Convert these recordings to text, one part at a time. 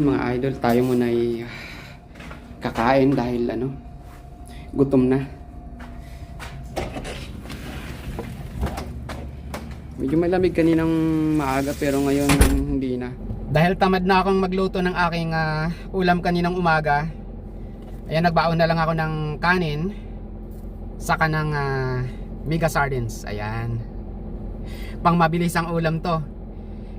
Mga idol, tayo muna ay kakain dahil ano, gutom na. Medyo malamig kaninang maaga pero ngayon hindi na. Dahil tamad na akong magluto ng aking ah, ulam kaninang umaga, ayan nagbaon na lang ako ng kanin saka ng ah, mega sardines. Ayan. Pang mabilis ang ulam to.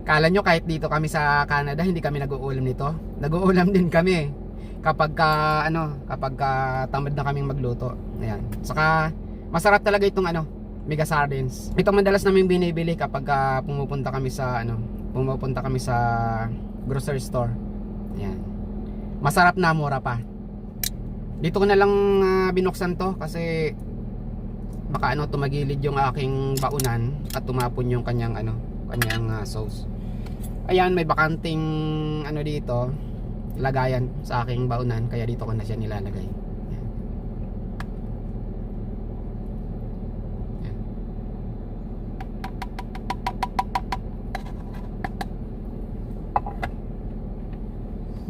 Kala nyo kahit dito kami sa Canada hindi kami nag-uulam nito. Nag-uulam din kami kapag ka, ano, kapag ka tamad na kaming magluto. Ayan. Saka masarap talaga itong ano, mega sardines. Ito madalas namin binibili kapag ka pumupunta kami sa ano, pumupunta kami sa grocery store. Ayan. Masarap na mura pa. Dito ko na lang ah, binuksan to kasi baka ano tumagilid yung aking baunan at tumapon yung kanyang ano kanyang ah, sauce. Ayan, may bakanting ano dito, lagayan sa aking baunan kaya dito ko na siya nilalagay. Ayan.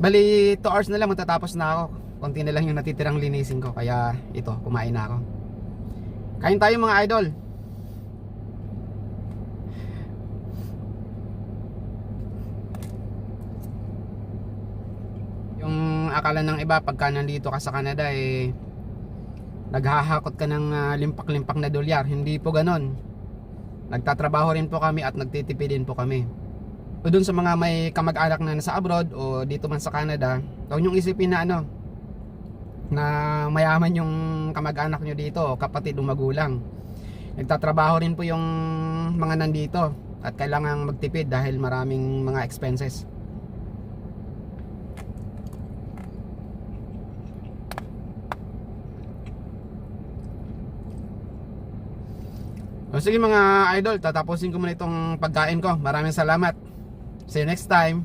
Bali, 2 hours na lang matatapos na ako. Konti na lang yung natitirang linisin ko kaya ito, kumain na ako. Kain tayo mga idol. Yung akala ng iba pagka nandito ka sa Canada eh naghahakot ka ng ah, limpak-limpak na dolyar. Hindi po ganon. Nagtatrabaho rin po kami at nagtitipid din po kami. O dun sa mga may kamag-anak na nasa abroad o dito man sa Canada, huwag niyong isipin na ano na mayaman yung kamag-anak nyo dito, kapatid o magulang. Nagtatrabaho rin po yung mga nandito at kailangang magtipid dahil maraming mga expenses. O sige mga idol, tatapusin ko muna itong pagkain ko. Maraming salamat. See you next time.